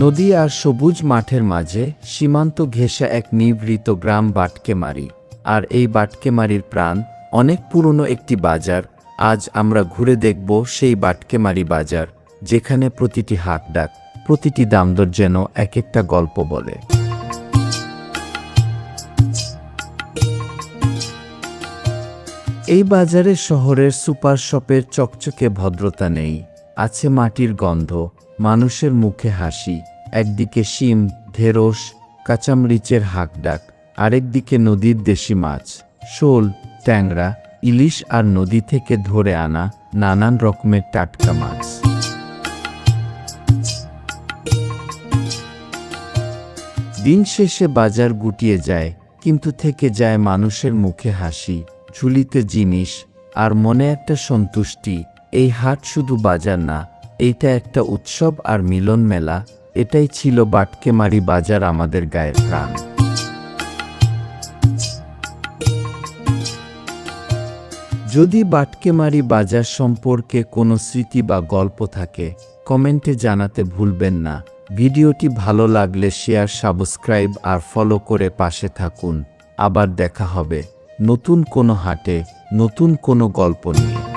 নদী আর সবুজ মাঠের মাঝে সীমান্ত ঘেঁষা এক নিভৃত গ্রাম বাটকেমারি। আর এই বাটকেমারির প্রাণ অনেক পুরনো একটি বাজার। আজ আমরা ঘুরে দেখব সেই বাটকেমারি বাজার, যেখানে প্রতিটি হাক ডাক প্রতিটি দামদর যেন এক একটা গল্প বলে। এই বাজারে শহরের সুপার শপের চকচকে ভদ্রতা নেই, আছে মাটির গন্ধ মানুষের মুখে হাসি, একদিকে শিম, ঢেঁড়স, কাঁচামরিচের হাঁকডাক, আরেকদিকে নদীর দেশি মাছ, শোল, ট্যাংরা, ইলিশ আর নদী থেকে ধরে আনা নানান রকমের টাটকা মাছ। দিন শেষে বাজার গুটিয়ে যায়, কিন্তু থেকে যায় মানুষের মুখে হাসি, ঝুলিতে জিনিস, আর মনে একটা সন্তুষ্টি, এই হাট শুধু বাজার না এইটা একটা উৎসব আর মিলন মেলা। এটাই ছিল বাটকেমারি বাজার আমাদের গায়ের প্রাণ। যদি বাটকেমারি বাজার সম্পর্কে কোনো স্মৃতি বা গল্প থাকে, কমেন্টে জানাতে ভুলবেন না। ভিডিওটি ভালো লাগলে শেয়ার, সাবস্ক্রাইব আর ফলো করে পাশে থাকুন। আবার দেখা হবে নতুন কোনো হাটে, নতুন কোনো গল্প নিয়ে।